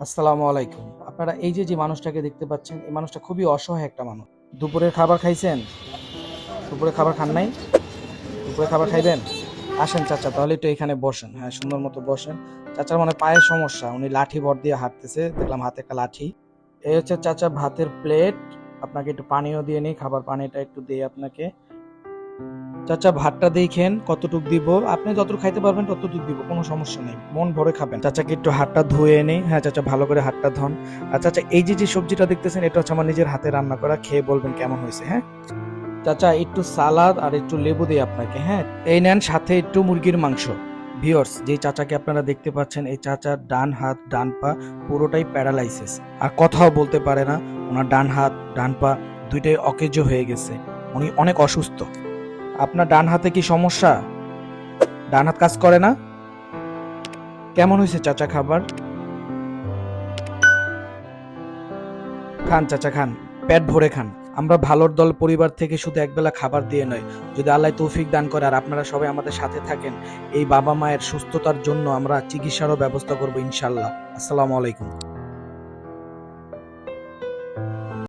আসসালামু আলাইকুম। আপনারা এই যে যে মানুষটাকে দেখতে পাচ্ছেন, এই মানুষটা খুবই অসহায় একটা মানুষ। দুপুরের খাবার খাইছেন? দুপুরে খাবার খান নাই? দুপুরে খাবার খাইবেন? আসেন চাচা, তাহলে একটু এখানে বসেন। হ্যাঁ সুন্দর মতো বসেন। চাচার মনে পায়ের সমস্যা, উনি লাঠি ভর দিয়ে হাঁটতেছে, দেখলাম হাতে একটা লাঠি। এই হচ্ছে চাচা ভাতের প্লেট আপনাকে একটু পানিও দিয়ে নিই, খাবার পানিটা একটু দিই আপনাকে। চাচা, ভাতটা দেখেন, কতটুক দিব। আপনি যতটুকু খাইতে পারবেন, ততটুক দিব, কোনো সমস্যা নেই। মন ভরে খাবেন। চাচাকে একটু হাতটা ধুয়ে নেই হ্যাঁ চাচা, ভালো করে হাতটা ধন। আর চাচা, এই যে যে সবজিটা দেখতেছেন, এটা হচ্ছে আমার নিজের হাতে রান্না করা, খেয়ে বলবেন কেমন হয়েছে হ্যাঁ? চাচা, একটু সালাদ আর একটু লেবু দিই আপনাকে হ্যাঁ? এই নেন সাথে একটু মুরগির মাংস। ভিওর্স যে চাচাকে আপনারা দেখতে পাচ্ছেন, এই চাচার ডান হাত, ডান পা পুরোটাই প্যারালাইসিস। আর কথাও বলতে পারে না, ওনার ডান হাত, ডান পা দুইটাই অকেজো হয়ে গেছে। উনি অনেক অসুস্থ। আপনার ডান হাতে কি সমস্যা? ডান হাত কাজ করে না? কেমন হয়েছে চাচা খাবার? খান চাচা খান, পেট ভরে খান। আমরা ভালোর দল পরিবার থেকে শুধু একবেলা খাবার দিয়ে নয়। যদি আল্লাহ তৌফিক দান করে আর আপনারা সবাই আমাদের সাথে থাকেন, এই বাবা মায়ের সুস্থতার জন্য আমরা চিকিৎসারও ব্যবস্থা করব ইনশাল্লাহ আসসালামু আলাইকুম।